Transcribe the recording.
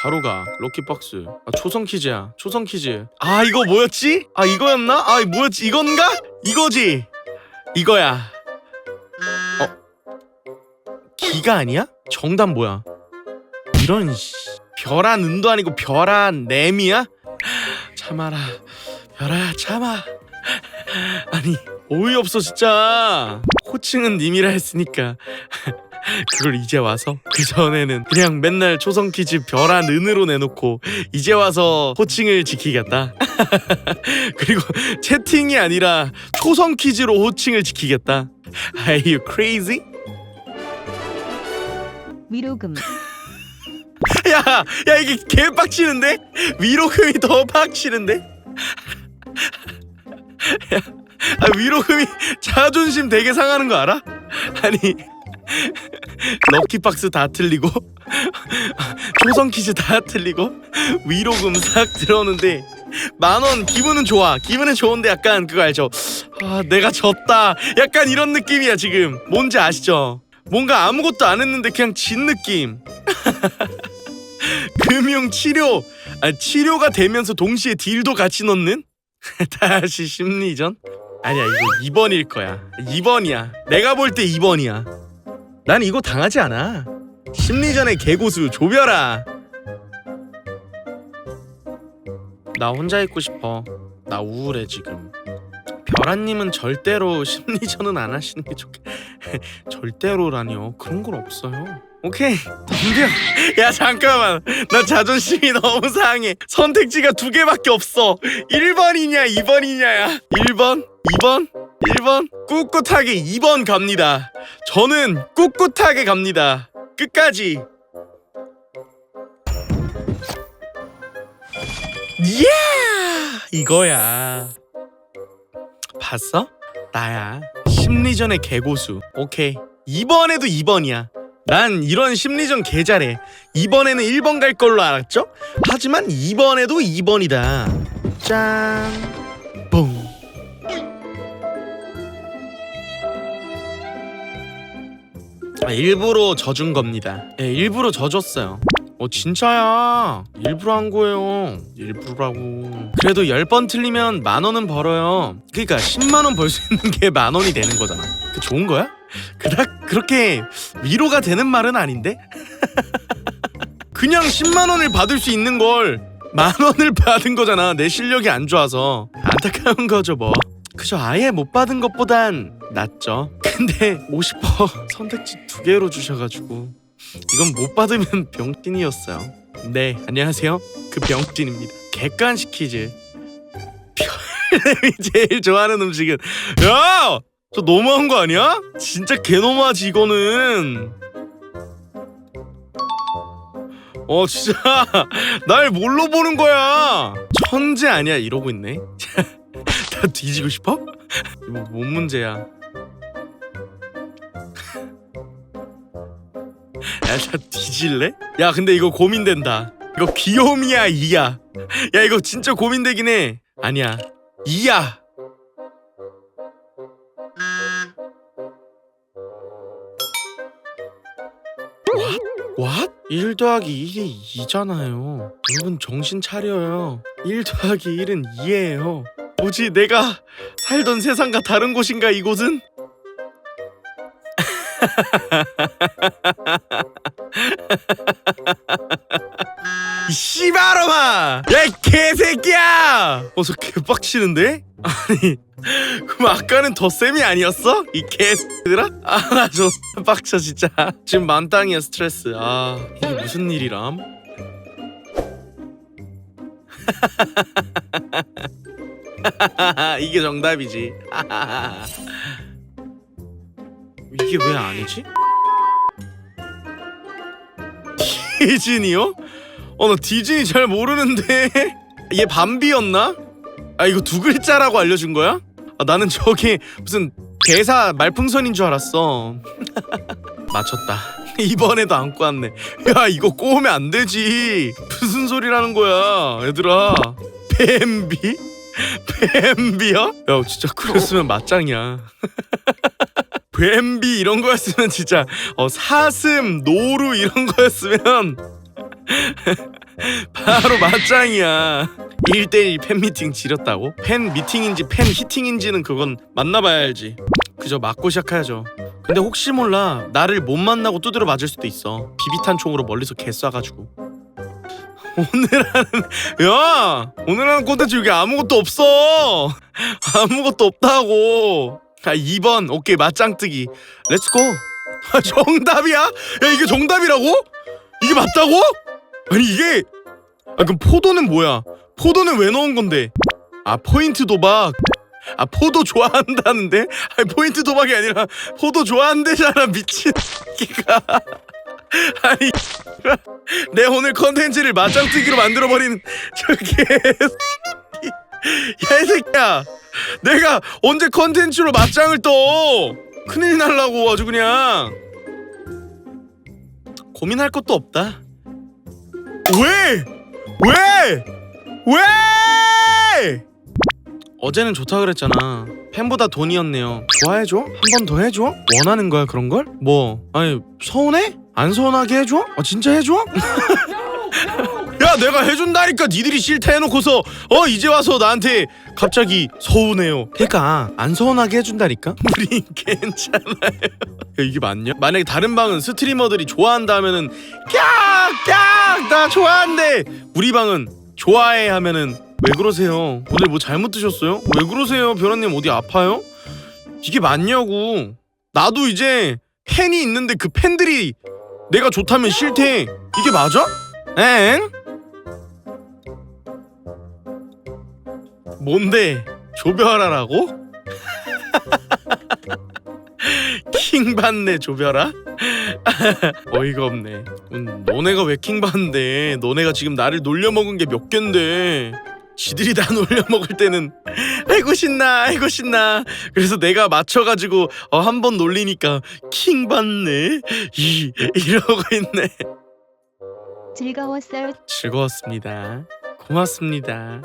바로 가 럭키박스 아 초성 퀴즈야 초성 퀴즈 아 이거 뭐였지? 아 이거였나? 아 뭐였지 이건가? 이거지 이거야 어? 기가 아니야? 정답 뭐야? 이런 씨 별한 은도 아니고 별한 냄이야? 참아라 별아야 참아 아니 어이없어 진짜 호칭은 님이라 했으니까 그걸 이제 와서 그 전에는 그냥 맨날 초성 퀴즈 별한 은으로 내놓고 이제 와서 호칭을 지키겠다 그리고 채팅이 아니라 초성 퀴즈로 호칭을 지키겠다 Are you crazy? 위로금 야, 야 이게 개 빡치는데? 위로금이 더 빡치는데? 야, 아, 위로금이 자존심 되게 상하는 거 알아? 아니 럭키박스 다 틀리고 초성 퀴즈 다 틀리고 위로금 싹 들어오는데 만원 기분은 좋아. 기분은 좋은데 약간 그거 알죠? 아 내가 졌다. 약간 이런 느낌이야 지금. 뭔지 아시죠? 뭔가 아무것도 안 했는데 그냥 진 느낌. 금융 치료. 아 치료가 되면서 동시에 딜도 같이 넣는? 다시 심리전? 아니야 이거 2번일 거야. 2번이야. 내가 볼 때 2번이야 난 이거 당하지 않아. 심리전의 개고수 조별아. 나 혼자 있고 싶어. 나 우울해 지금. 별아님은 절대로 심리전은 안 하시는 게 좋겠 절대로라니요? 그런 건 없어요. 오케이. 덤벼 야 잠깐만. 나 자존심이 너무 상해. 선택지가 두 개밖에 없어. 1번이냐 2번이냐야. 1번? 2번 1번 꿋꿋하게 2번 갑니다. 저는 꿋꿋하게 갑니다. 끝까지. 예 이거야. 봤어? 나야. 심리전의 개고수. 오케이. 이번에도 2번이야. 난 이런 심리전 개 잘해. 이번에는 1번 갈 걸로 알았죠? 하지만 이번에도 2번이다. 짠 아, 일부러 져준 겁니다. 예, 일부러 져줬어요. 어 진짜야. 일부러 한 거예요. 일부러라고. 그래도 10번 틀리면 만 원은 벌어요. 그러니까 10만 원 벌 수 있는 게 만 원이 되는 거잖아. 그 좋은 거야? 그닥 그렇게 위로가 되는 말은 아닌데? 그냥 10만 원을 받을 수 있는 걸 만 원을 받은 거잖아. 내 실력이 안 좋아서. 안타까운 거죠 뭐. 그저 아예 못 받은 것보단 낫죠 근데 50% 선택지 두 개로 주셔가지고 이건 못 받으면 병신이었어요. 네, 안녕하세요. 그 병신입니다. 객관식 퀴즈. 별님이 제일 좋아하는 음식은 야! 저 너무한 거 아니야? 진짜 개너무하지 이거는. 어 진짜 날 뭘로 보는 거야? 천재 아니야 이러고 있네. 다 뒤지고 싶어? 이거 뭔 문제야? 야, 나 뒤질래? 야, 근데 이거 고민된다. 이거 귀요미야, 이야. 야, 이거 진짜 고민되긴 해. 아니야. 이야. What? 1 더하기 1이 2잖아요. 여러분 정신 차려요. 1 더하기 1은 2예요. 뭐지 내가 살던 세상과 다른 곳인가 이곳은? 이 씨발놈아! 야, 이 개새끼야! 어서 개빡치는데? 아니, 그럼 아까는 더 쌤이 아니었어? 이 개새끼들아? 아, 나저 빡쳐, 진짜. 지금 만땅이야, 스트레스. 아, 이게 무슨 일이람? 이게 정답이지. 이게 왜 아니지? 디즈니요? 어 나 디즈니 잘 모르는데 얘 밤비였나? 아 이거 두 글자라고 알려준 거야? 아, 나는 저게 무슨 대사 말풍선인 줄 알았어 맞췄다 이번에도 안고 왔네 야 이거 꼬우면 안 되지 무슨 소리라는 거야 얘들아 뱀비? 뱀비야? 야 진짜 그랬으면 맞짱이야 뱀비 이런 거였으면 진짜 어 사슴 노루 이런 거였으면 바로 맞짱이야. 1대1 팬미팅 지렸다고? 팬 미팅인지 팬 히팅인지는 그건 만나봐야 알지. 그저 맞고 시작해야죠. 근데 혹시 몰라 나를 못 만나고 두드려 맞을 수도 있어. 비비탄 총으로 멀리서 개 쏴가지고. 오늘 하는 야! 오늘 하는 콘텐츠 여기 아무것도 없어! 아무것도 없다고 아 2번 오케이 맞짱뜨기 렛츠고 아, 정답이야? 야 이게 정답이라고? 이게 맞다고? 아니 이게 아 그럼 포도는 뭐야? 포도는 왜 넣은 건데? 아 포인트 도박 아 포도 좋아한다는데? 아니 포인트 도박이 아니라 포도 좋아한대잖아 미친 새끼가 아니 내 오늘 컨텐츠를 맞짱뜨기로 만들어버린 저게 야 이 새끼야 내가 언제 컨텐츠로 맞짱을 떠 큰일 날라고 아주 그냥 고민할 것도 없다 왜? 왜? 왜? 어제는 좋다 그랬잖아 팬보다 돈이었네요 좋아해줘? 한 번 더 해줘? 원하는 거야 그런 걸? 뭐 아니 서운해? 안 서운하게 해줘? 아 진짜 해줘? 야 내가 해준다니까 니들이 싫다 해놓고서 어 이제 와서 나한테 갑자기 서운해요 그러니까 안 서운하게 해준다니까 우린 괜찮아요 야, 이게 맞냐? 만약에 다른 방은 스트리머들이 좋아한다 하면은 깍깍나 좋아한대 우리 방은 좋아해 하면은 왜 그러세요 오늘 뭐 잘못 드셨어요? 왜 그러세요 변호님 어디 아파요? 이게 맞냐고 나도 이제 팬이 있는데 그 팬들이 내가 좋다면 싫대 이게 맞아? 엥? 뭔데? 조별하라고? 킹 받네 조별아? 어이가 없네. 음, 너네가 왜 킹 받는데? 너네가 지금 나를 놀려먹은 게 몇 갠데? 지들이 나 놀려먹을 때는 아이고 신나 아이고 신나. 그래서 내가 맞춰가지고 어, 한 번 놀리니까 킹 받네? 이, 이러고 있네. 즐거웠어요. 즐거웠습니다. 고맙습니다